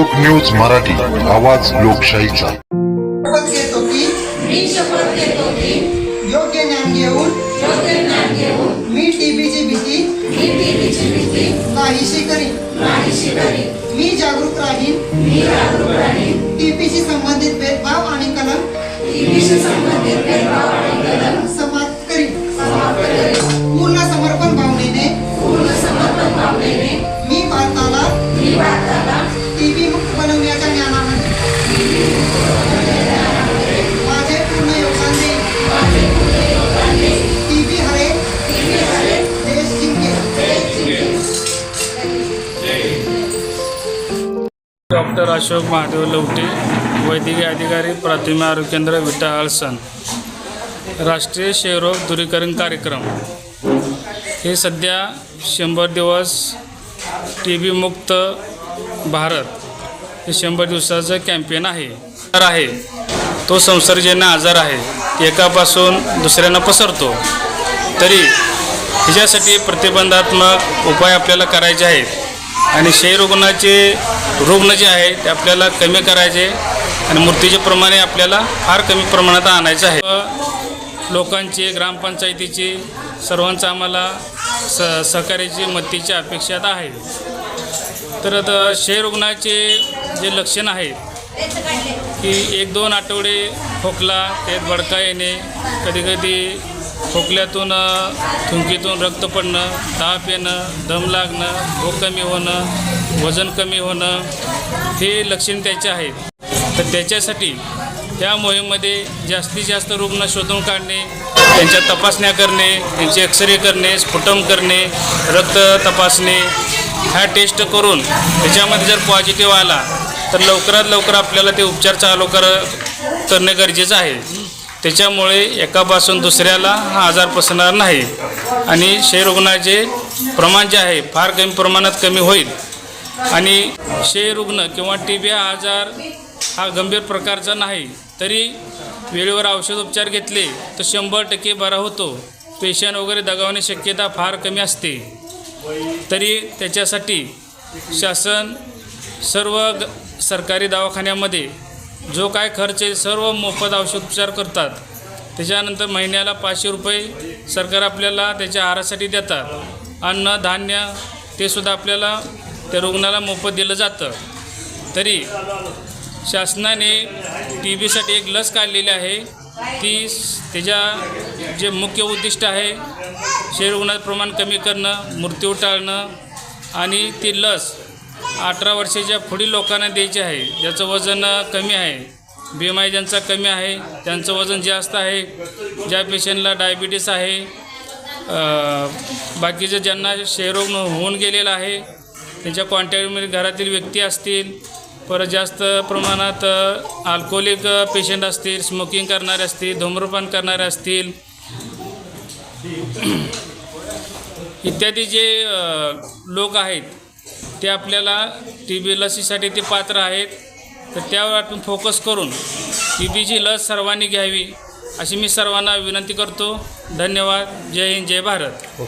लोक न्यूज मराठी आवाज लोकशाहीचा. योग्य ज्ञान घेऊन मी टीबीची भीती मी नाहीशी करीन. जागरूक राहीन. मी जागरूक राहीन. टीबीशी संबंधित भेदभाव आणि कलम टीव्हीशी संबंधित भेदभाव आणि कलम डॉक्टर अशोक महादेव लवटे वैद्यकीय अधिकारी प्राथमिक आरोग्य केंद्र विटा आळसण राष्ट्रीय क्षयरोग दूरीकरण कार्यक्रम. हे सध्या शंभर दिवस टी बी मुक्त भारत हे शंभर दिवसाचं कॅम्पेन आहे. तर आहे. तो संसर्गजन्य आजार आहे. एकापासून दुसऱ्यांना पसरतो. तरी ह्याच्यासाठी प्रतिबंधात्मक उपाय आपल्याला करायचे आहेत. आणि क्षयरुग्णाचे रुग्ण जे आहे ते आपल्याला कमी करायचे आणि मृत्यूचे प्रमाणे आपल्याला फार कमी प्रमाणात आणायचं आहे. लोकांचे ग्रामपंचायतीचे सर्वांचं आम्हाला स सहकार्याची मदतीची अपेक्षा आहे. तर आता क्षयरुग्णाचे जे लक्षण आहेत की एक दोन आठवडे खोकला त्यात बडका येणे कधीकधी खोकल्यातून थुंकीतून रक्त पडणं ताप येणं दम लागणं भूक कमी होणं वजन कमी होणं हे लक्षण त्याचे आहेत. तर त्याच्यासाठी त्या मोहिमेमध्ये जास्तीत जास्त रुग्ण शोधून काढणे त्यांच्या तपासण्या करणे त्यांचे एक्सरे करणे स्फुटम करणे रक्त तपासणे ह्या टेस्ट करून त्याच्यामध्ये जर पॉझिटिव्ह आला तर लवकरात लवकर आपल्याला ते उपचार चालू कर करणे गरजेचं आहे. त्याच्यामुळे एकापासून दुसऱ्याला हा आजार पसरणार नाही. आणि क्षयरुग्णाचे प्रमाण जे आहे फार कमी प्रमाणात कमी होईल. आणि क्षयरुग्ण किंवा टी बी आजार हा गंभीर प्रकारचा नाही. तरी वेळेवर औषधोपचार घेतले तर शंभर टक्के बरा होतो. पेशंट वगैरे दगावण्याची शक्यता फार कमी असते. तरी त्याच्यासाठी शासन सर्व ग सरकारी दवाखान्यामध्ये जो काय खर्च आहे सर्व मोफत औषधोपचार करतात. त्याच्यानंतर महिन्याला पाचशे रुपये सरकार आपल्याला त्याच्या आहारासाठी देतात. अन्न धान्य ते सुद्धा आपल्याला त्या रुग्णाला मोफत दिलं जातं. तरी शासनाने टी बीसाठी एक लस काढलेली आहे. ती त्याच्या जे मुख्य उद्दिष्ट आहे क्षयरुग्णाचं प्रमाण कमी करणं मृत्यू टाळणं आणि ती लस अठरा वर्षाच्या पुढील लोकांना द्यायचे आहे. ज्याचं वजन कमी आहे. बी एम आय ज्यांचा कमी आहे त्यांचं वजन जास्त आहे. ज्या पेशंटला डायबिटीस आहे बाकीचं ज्यांना क्षयरोग होऊन गेलेला आहे त्यांच्या कॉन्टॅक्टमध्ये घरातील व्यक्ती असतील परत जास्त प्रमाणात अल्कोहोलिक पेशंट असतील स्मोकिंग करणारे असतील धूम्रपान करणारे असतील इत्यादी जे लोक आहेत ते आपल्याला टी बी लसीसाठी ते पात्र आहेत. तर त्यावर आपण फोकस करून टी बीची लस सर्वांनी घ्यावी अशी मी सर्वांना विनंती करतो. धन्यवाद. जय हिंद जय भारत.